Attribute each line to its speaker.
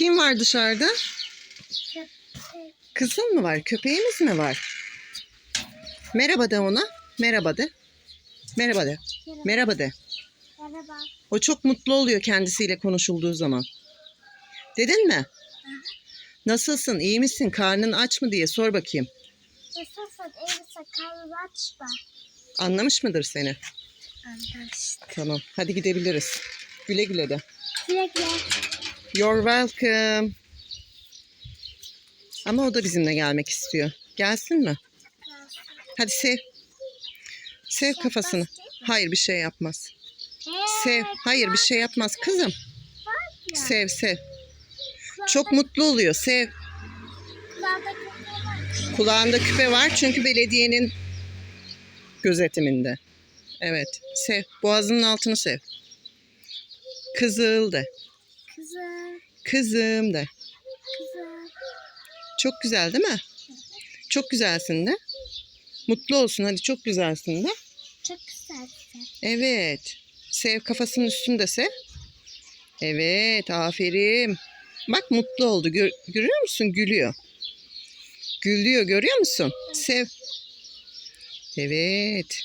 Speaker 1: Kim var dışarıda?
Speaker 2: Köpek.
Speaker 1: Kızın mı var? Köpeğimiz mi var? Merhaba de ona. Merhaba de. Merhaba de. Merhaba de.
Speaker 2: Merhaba.
Speaker 1: O çok mutlu oluyor kendisiyle konuşulduğu zaman. Dedin mi? Nasılsın? İyi misin? Karnın aç mı diye sor bakayım.
Speaker 2: Nasılsın? İyi misin? Karnını açma.
Speaker 1: Anlamış mıdır seni?
Speaker 2: Anlaştık.
Speaker 1: Tamam. Hadi gidebiliriz. Güle güle de.
Speaker 2: Güle güle.
Speaker 1: You're welcome. Ama o da bizimle gelmek istiyor. Gelsin mi? Hadi sev. Sev kafasını. Hayır bir şey yapmaz. Sev. Hayır bir şey yapmaz kızım. Sev sev. Çok mutlu oluyor. Sev.
Speaker 2: Kulağında
Speaker 1: küpe var çünkü belediyenin gözetiminde. Evet. Sev. Boğazının altını sev. Kızıl de.
Speaker 2: Kızım.
Speaker 1: Kızım de.
Speaker 2: Kızım.
Speaker 1: Çok güzel değil mi? Çok güzelsin de. Mutlu olsun hadi çok güzelsin de.
Speaker 2: Çok güzelsin.
Speaker 1: Evet. Sev kafasının üstünde sev. Evet aferin. Bak mutlu oldu. Gör- görüyor musun? Gülüyor. Gülüyor görüyor musun? Sev. Evet.